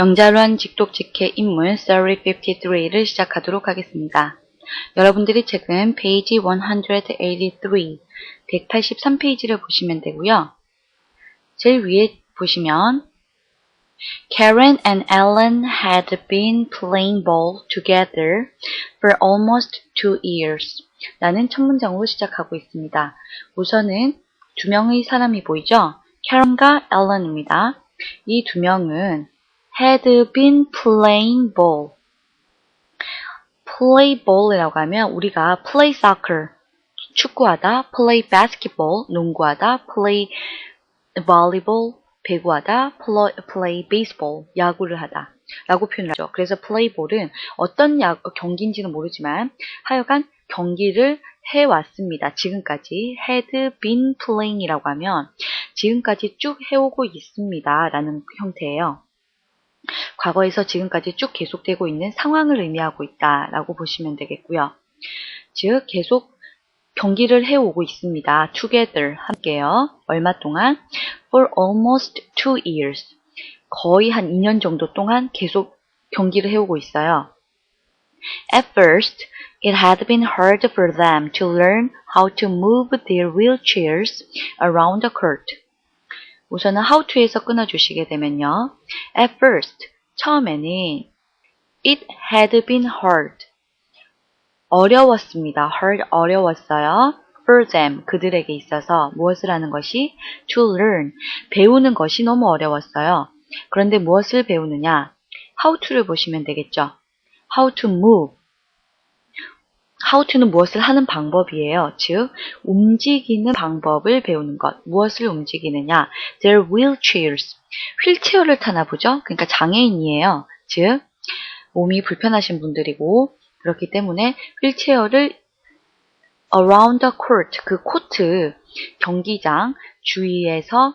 영자로한 직독직해 인물 Story 53를 시작하도록 하겠습니다. 여러분들이 책은 페이지 183, 183페이지를 보시면 되고요. 제일 위에 보시면 Karen and Ellen had been playing ball together for almost two years. 라는 첫 문장으로 시작하고 있습니다. 우선은 두 명의 사람이 보이죠? Karen과 Ellen입니다. 이 두 명은 had been playing ball. play ball이라고 하면 우리가 play soccer, 축구하다, play basketball, 농구하다, play volleyball, 배구하다, play, play baseball, 야구를 하다. 라고 표현을 하죠. 그래서 플레이볼은 어떤 야, 경기인지는 모르지만 하여간 경기를 해왔습니다. 지금까지 had been playing이라고 하면 지금까지 쭉 해오고 있습니다. 라는 형태예요. 과거에서 지금까지 쭉 계속되고 있는 상황을 의미하고 있다라고 보시면 되겠고요. 즉 계속 경기를 해오고 있습니다. together 함께요. 얼마 동안? for almost two years. 거의 한 2년 정도 동안 계속 경기를 해오고 있어요. At first, it had been hard for them to learn how to move their wheelchairs around the court. 우선은 how to에서 끊어주시게 되면요. At first, 처음에는 it had been hard. 어려웠습니다. hard 어려웠어요. for them 그들에게 있어서 무엇을 하는 것이 to learn 배우는 것이 너무 어려웠어요. 그런데 무엇을 배우느냐? how to를 보시면 되겠죠. how to move to는 무엇을 하는 방법이에요. 즉, 움직이는 방법을 배우는 것. 무엇을 움직이느냐? Their wheelchairs. 휠체어를 타나 보죠? 그러니까 장애인이에요. 즉, 몸이 불편하신 분들이고, 그렇기 때문에 휠체어를 around the court, 그 코트, 경기장 주위에서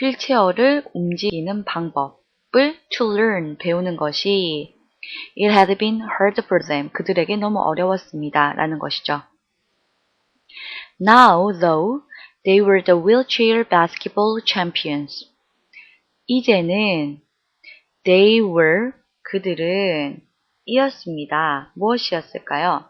휠체어를 움직이는 방법을 to learn, 배우는 것이 It had been hard for them. 그들에게 너무 어려웠습니다. 라는 것이죠. Now, though, they were the wheelchair basketball champions. 이제는 they were, 그들은 이었습니다. 무엇이었을까요?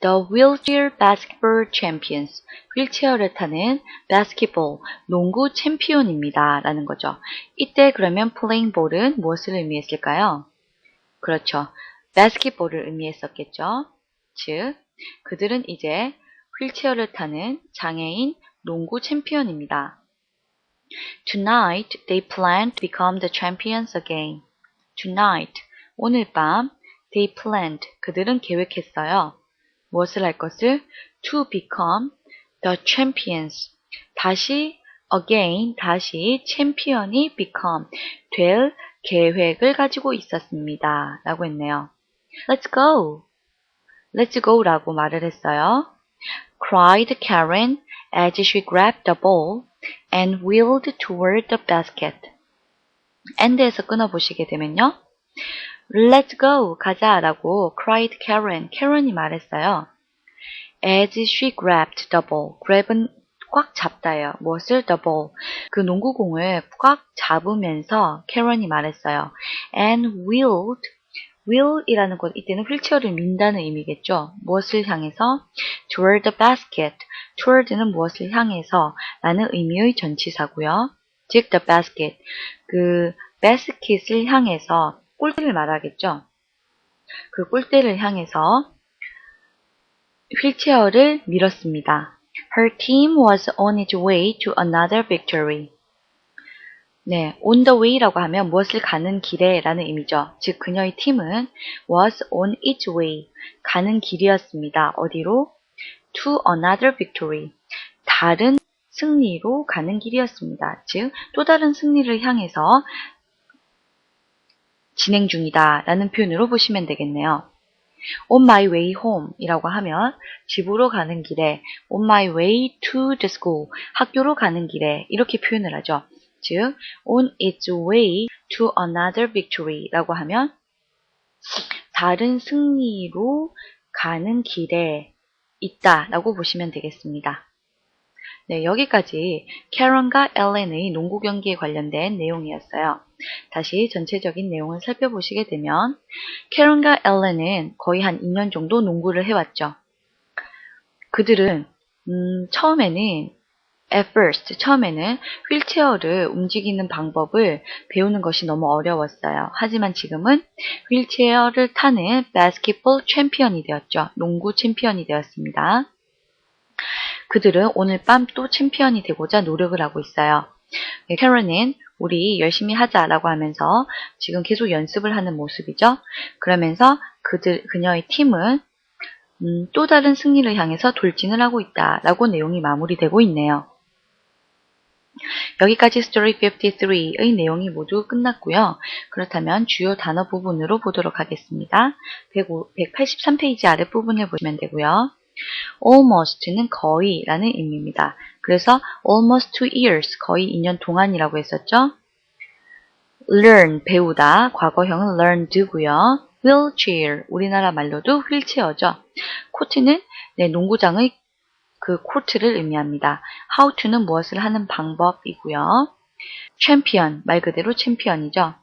The wheelchair basketball champions. 휠체어를 타는 basketball, 농구 챔피언입니다. 라는 거죠. 이때 그러면 playing ball은 무엇을 의미했을까요? 그렇죠. 바스켓볼을 의미했었겠죠. 즉, 그들은 이제 휠체어를 타는 장애인 농구 챔피언입니다. Tonight, they plan to become the champions again. Tonight, 오늘 밤, they planned, 그들은 계획했어요. 무엇을 할 것을? To become the champions. 다시, again, 다시 챔피언이 become, 될 계획을 가지고 있었습니다. 라고 했네요. Let's go. Let's go 라고 말을 했어요. cried Karen as she grabbed the ball and wheeled toward the basket. and에서 끊어보시게 되면요. Let's go. 가자 라고 cried Karen. Karen이 말했어요. as she grabbed the ball. grab은 꽉 잡다요. 무엇을 the ball. 그 농구공을 꽉 잡으면서 캐런이 말했어요. and wheeled. wheel이라는 것 이때는 휠체어를 민다는 의미겠죠. 무엇을 향해서? toward the basket. toward는 무엇을 향해서 라는 의미의 전치사고요. 즉 the basket. 그 basket을 향해서 꼴대를 말하겠죠. 그 꼴대를 향해서 휠체어를 밀었습니다. Her team was on its way to another victory. 네, on the way라고 하면 무엇을 가는 길에 라는 의미죠. 즉, 그녀의 팀은 was on its way, 가는 길이었습니다. 어디로? to another victory. 다른 승리로 가는 길이었습니다. 즉, 또 다른 승리를 향해서 진행 중이다 라는 표현으로 보시면 되겠네요. On my way home 이라고 하면 집으로 가는 길에 on my way to the school 학교로 가는 길에 이렇게 표현을 하죠. 즉 on its way to another victory 라고 하면 다른 승리로 가는 길에 있다 라고 보시면 되겠습니다. 네, 여기까지 캐런과 엘렌의 농구 경기에 관련된 내용이었어요. 다시 전체적인 내용을 살펴보시게 되면 캐런과 엘렌은 거의 한 2년 정도 농구를 해왔죠. 그들은 음, 처음에는 at first 처음에는 휠체어를 움직이는 방법을 배우는 것이 너무 어려웠어요. 하지만 지금은 휠체어를 타는 바스켓볼 챔피언이 되었죠. 농구 챔피언이 되었습니다. 그들은 오늘 밤 또 챔피언이 되고자 노력을 하고 있어요. 네, 캐런은 우리 열심히 하자라고 하면서 지금 계속 연습을 하는 모습이죠. 그러면서 그들 그녀의 팀은 음, 또 다른 승리를 향해서 돌진을 하고 있다라고 내용이 마무리되고 있네요. 여기까지 스토리 53의 내용이 모두 끝났고요. 그렇다면 주요 단어 부분으로 보도록 하겠습니다. 183페이지 아랫부분을 보시면 되고요. Almost는 거의 라는 의미입니다. 그래서 almost two years, 거의 2년 동안이라고 했었죠. learn, 배우다, 과거형은 learned고요. wheelchair, 우리나라 말로도 휠체어죠. 코트는 네, 농구장의 그 코트를 의미합니다. how to는 무엇을 하는 방법이고요. champion, 말 그대로 챔피언이죠.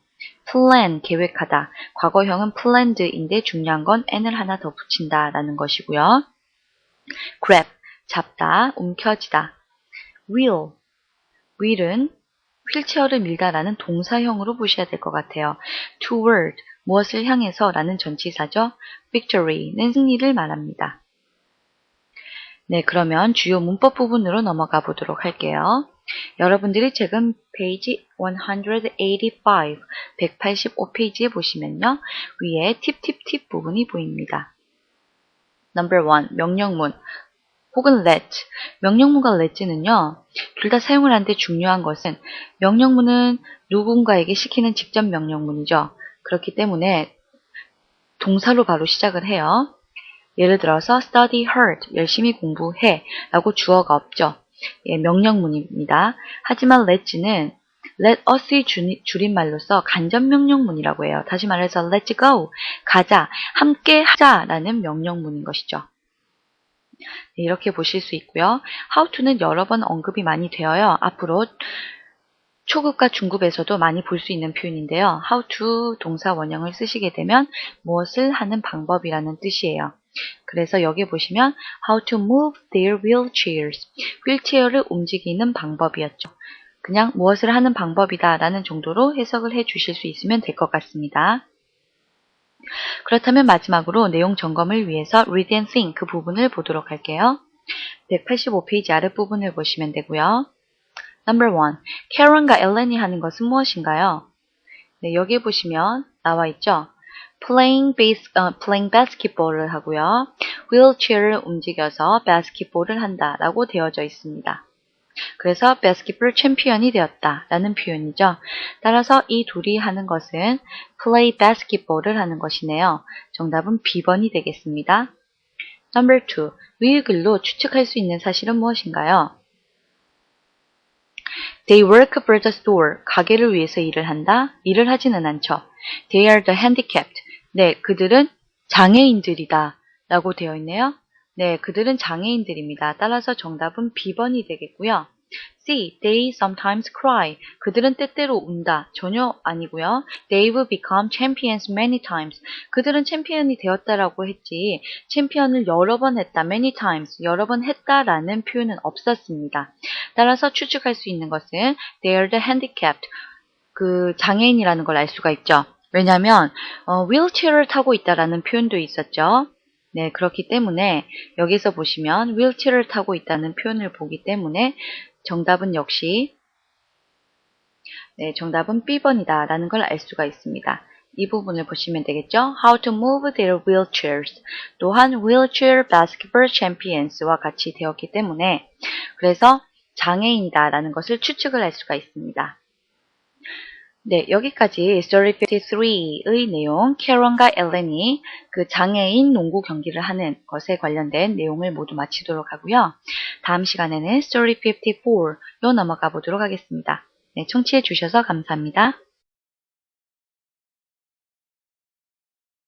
plan, 계획하다. 과거형은 planned인데 중요한 건 n을 하나 더 붙인다 라는 것이고요. Grab, 잡다, 움켜쥐다. wheel, wheel은 휠체어를 밀다라는 동사형으로 보셔야 될 것 같아요. toward, 무엇을 향해서 라는 전치사죠. victory는 승리를 말합니다. 네, 그러면 주요 문법 부분으로 넘어가 보도록 할게요. 여러분들이 지금 페이지 185, 185페이지에 보시면요. 위에 팁팁팁 부분이 보입니다. Number 1, 명령문 혹은 let. 명령문과 let는요. 둘 다 사용을 하는데 중요한 것은 명령문은 누군가에게 시키는 직접 명령문이죠. 그렇기 때문에 동사로 바로 시작을 해요. 예를 들어서 study hard, 열심히 공부해 라고 주어가 없죠. 예, 명령문입니다. 하지만 let's는 let us의 줄임말로서 간접 명령문이라고 해요. 다시 말해서 let's go, 가자, 함께 하자라는 명령문인 것이죠. 네, 이렇게 보실 수 있고요. how to는 여러 번 언급이 많이 되어요. 앞으로 초급과 중급에서도 많이 볼 수 있는 표현인데요. how to 동사 원형을 쓰시게 되면 무엇을 하는 방법이라는 뜻이에요. 그래서 여기 보시면 how to move their wheelchairs. 휠체어를 움직이는 방법이었죠. 그냥 무엇을 하는 방법이다 라는 정도로 해석을 해 주실 수 있으면 될 것 같습니다. 그렇다면 마지막으로 내용 점검을 위해서 read and think 그 부분을 보도록 할게요. 185페이지 아랫부분을 보시면 되고요. Number 1. 캐런과 엘렌이 하는 것은 무엇인가요? 네, 여기 보시면 나와 있죠. playing, base, 어, playing basketball을 하고요. wheelchair를 움직여서 basketball을 한다 라고 되어져 있습니다. 그래서 basketball 챔피언이 되었다 라는 표현이죠. 따라서 이 둘이 하는 것은 play basketball을 하는 것이네요. 정답은 B번이 되겠습니다. Number 2. 위의 글로 추측할 수 있는 사실은 무엇인가요? They work for the store. 가게를 위해서 일을 한다? 일을 하지는 않죠. They are the handicapped. 네, 그들은 장애인들이다. 라고 되어 있네요. 네, 그들은 장애인들입니다. 따라서 정답은 B번이 되겠고요. C. They sometimes cry. 그들은 때때로 운다. 전혀 아니고요. They've become champions many times. 그들은 챔피언이 되었다라고 했지 챔피언을 여러 번 했다. many times. 여러 번 했다라는 표현은 없었습니다. 따라서 추측할 수 있는 것은 they're the handicapped. 그 장애인이라는 걸 알 수가 있죠. 왜냐하면 어, 휠체어를 타고 있다라는 표현도 있었죠. 네, 그렇기 때문에 여기서 보시면 휠체어를 타고 있다는 표현을 보기 때문에 정답은 역시 네, 정답은 B번이다 라는 걸 알 수가 있습니다. 이 부분을 보시면 되겠죠. How to move their wheelchairs. 또한 wheelchair basketball champions와 같이 되었기 때문에 그래서 장애인이다 라는 것을 추측을 할 수가 있습니다. 네, 여기까지 Story 53의 내용, 캐런과 엘렌이 그 장애인 농구 경기를 하는 것에 관련된 내용을 모두 마치도록 하고요. 다음 시간에는 Story 54로 넘어가 보도록 하겠습니다. 네, 청취해 주셔서 감사합니다.